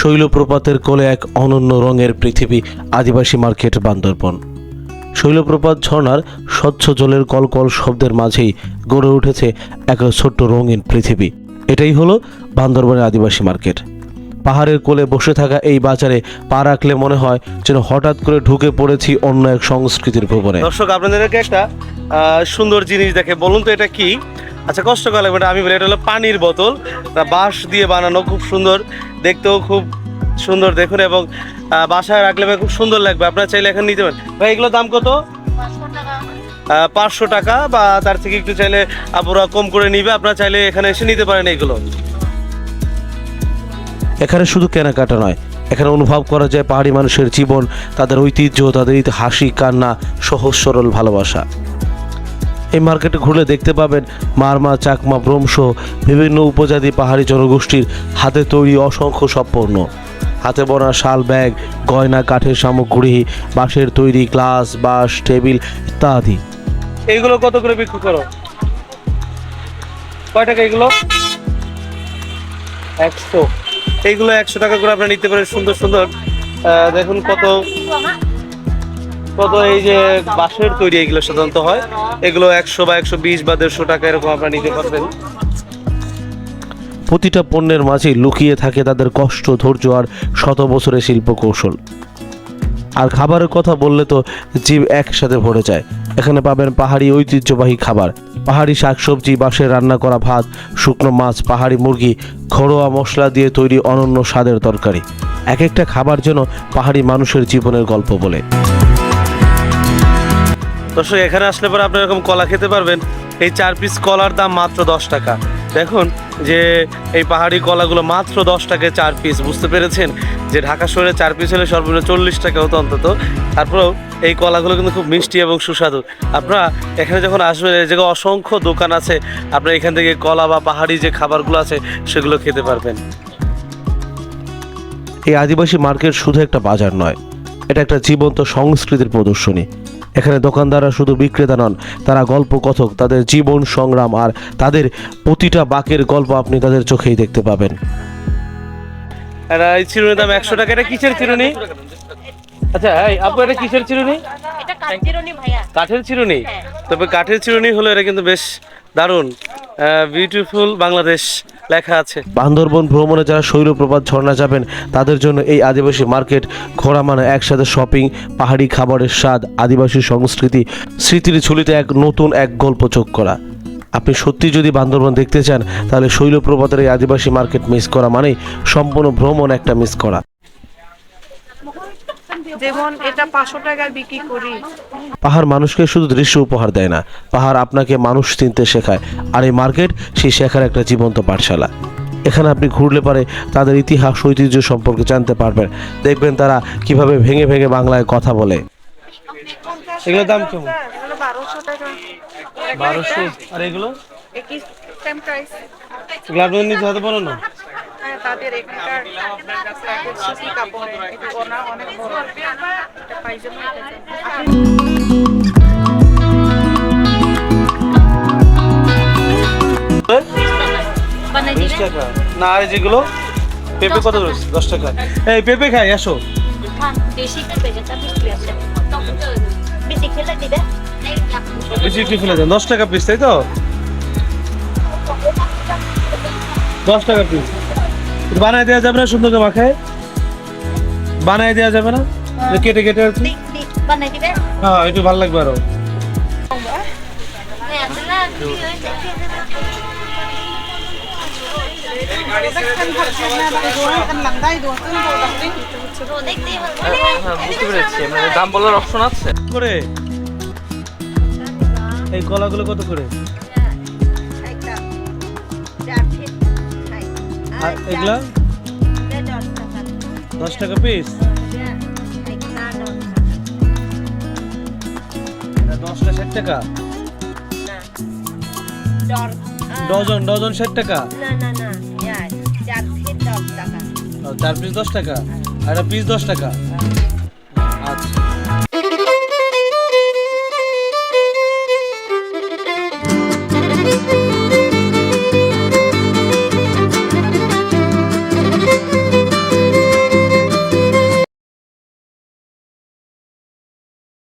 শৈলপ্রপাতের কোলে এক অনন্য রঙের পৃথিবী আদিবাসী মার্কেট বান্দরবন। শৈলপ্রপাত ঝর্ণার স্বচ্ছ জলের কলকল শব্দের মাঝেই গড়ে উঠেছে এক ছোট্ট রঙিন পৃথিবী। এটাই হলো বান্দরবনের আদিবাসী মার্কেট। পাহাড়ের কোলে বসে থাকা এই বাজারে পা রাখলে মনে হয় যেন হঠাৎ করে ঢুকে পড়েছি অন্য এক সংস্কৃতির ভুবনে। দর্শক, আপনাদেরকে একটা সুন্দর জিনিস দেখে বলুন তো এটা কি? আচ্ছা কষ্ট লাগবে না, আমি বলি এটা হলো পানির বোতল। বাঁশ দিয়ে বানানো খুব সুন্দর। দেখতেও খুব সুন্দর দেখুন এবং বাসায় রাখলে ভাই খুব সুন্দর লাগবে। আপনারা চাইলে এখন নিতে পারেন। ভাই এগুলোর দাম কত? পাঁচশো টাকা বা তার থেকে একটু চাইলে আপুরা কম করে নিবে। আপনারা চাইলে এখানে এসে নিতে পারেন এগুলো। এখানে শুধু কেনাকাটা নয় এখানে অনুভব করা যায় পাহাড়ি মানুষের জীবন তাদের ঐতিহ্য তাদের হাসি কান্না সহজ সরল ভালোবাসা। এই মার্কেটে ঘুরলে দেখতে পাবেন মারমা, চাকমা ব্রহ্মস বিভিন্ন উপজাতি পাহাড়ি জনগোষ্ঠীর হাতে তৈরি অসংখ্য সব পণ্য। হাতে বোনা শাল, ব্যাগ, গয়না, কাঠের সামগ্রী, বাঁশের তৈরি গ্লাস, বাঁশ, টেবিল ইত্যাদি। এইগুলো কত করে বিক্রি করো? কয় টাকা এগুলো? একশো। এইগুলো একশো টাকা করে আপনারা নিতে পারেন সুন্দর সুন্দর। দেখুন কত কত এই যে বাঁশের তৈরি এগুলো সাধারণত হয়। এগুলো একশো বা একশো বিশ বা দেড়শো টাকা এরকম আপনারা নিতে পারবেন। প্রতিটা পণ্যের মাঝে লুকিয়ে থাকে তাদের কষ্ট, ধৈর্য আর শত বছরের শিল্প কৌশল আর খাবারের কথা বললে তো জীব একসাথে ভরে যায়। এখানে পাবেন পাহাড়ি ঐতিহ্যবাহী খাবার। পাহাড়ি শাকসবজি, বাঁশের রান্না করা ভাত, শুকনো মাছ, পাহাড়ি মুরগি, ঘরোয়া মশলা দিয়ে তৈরি অনন্য স্বাদের তরকারি। এক একটা খাবার যেন পাহাড়ি মানুষের জীবনের গল্প বলে। দর্শক, এখানে আসলে পরে আপনি এরকম কলা খেতে পারবেন। এই চার পিস কলার দাম মাত্র দশ টাকা। দেখুন যে এই পাহাড়ি কলাগুলো মাত্র দশ টাকায় চার পিস বুঝতে পেরেছেন? যে ঢাকা শহরে চার পিস হলে সর্বনিম্ন চল্লিশ টাকা হতো অন্তত। তারপরেও এই কলাগুলো কিন্তু খুব মিষ্টি এবং সুস্বাদু। আপনারা এখানে যখন আসবেন, এই জায়গায় অসংখ্য দোকান আছে। আপনারা এখান থেকে কলা বা পাহাড়ি যে খাবারগুলো আছে, সেগুলো খেতে পারবেন। এই আদিবাসী মার্কেট শুধু একটা বাজার নয়, এটা একটা জীবন্ত সংস্কৃতির প্রদর্শনী। এখানে দোকানদাররা শুধু বিক্রেতা নন তারা গল্প কথক তাদের জীবন সংগ্রাম আর তাদের প্রতিটা বাকের গল্প আপনি তাদের চোখেই দেখতে পাবেন। এই চিরুনির দাম একশো টাকা এটা কিসের চিরুনি? আচ্ছা এই আপু এটা কিসের চিরুনি? এটা কাঞ্চিরনি ভাইয়া। কাঠের চিরুনি? হ্যাঁ। তবে কাঠের চিরুনি হলো এটা কিন্তু বেশ দারুণ বিউটিফুল বাংলাদেশ লেখা আছে। বান্দরবন ভ্রমণে যারা শৈলপ্রপাত ঝর্ণা যাবেন, তাদের জন্য এই আদিবাসী মার্কেট ঘোরা মানে একসাথে শপিং পাহাড়ি খাবারের স্বাদ, আদিবাসী সংস্কৃতি, স্মৃতির ছুলিতে এক নতুন এক গল্প চোখ করা। আপনি সত্যি যদি বান্দরবন দেখতে চান, তাহলে শৈলপ্রপাতের এই আদিবাসী মার্কেট মিস করা মানেই সম্পূর্ণ ভ্রমণ একটা মিস করা। যেমন এটা পাঁচশো টাকায় বিক্রি করি। পাহাড় মানুষকে শুধু দৃশ্য উপহার দেয় না পাহাড় আপনাকে মানুষ চিনতে শেখায়। আর এই মার্কেট সেই শেখার একটা জীবন্ত পাঠশালা। এখানে আপনি ঘুরলে পারে তাদের ইতিহাস ঐতিহ্য সম্পর্কে জানতে পারবেন। দেখবেন তারা কীভাবে ভেঙে ভেঙে বাংলায় কথা বলে। এগুলোর দাম কেমন? বারোশো টাকা। বারোশো? আর এগুলো? আপনাদের নিজে হাতে না। হ্যাঁ তাদের এখানকার তাদের সুতি কাপড় এটা ওনা অনেক বড়। এটা পাইজামা বিশ টাকা। না আর যেগুলো পেঁপে কত দশ টাকা। এই পেঁপে খাই আসো। হ্যাঁ বেশি একটু ফেলে দেন। দশ টাকা পিস তাই তো? দশ টাকা পিস বানাই দেওয়া যাবে না সুন্দর করে মাখায় বানাই দেওয়া যাবে না কেটে কেটে হ্যাঁ একটু ভালো লাগবে আরও হ্যাঁ মানে দাম বলার অপশন আছে করে এই কলাগুলো কত করে আর এগুলা দশ টাকা পিস দশটা ষাট টাকা ডজন ডজন ষাট টাকা চার পিস দশ টাকা আর পিস দশ টাকা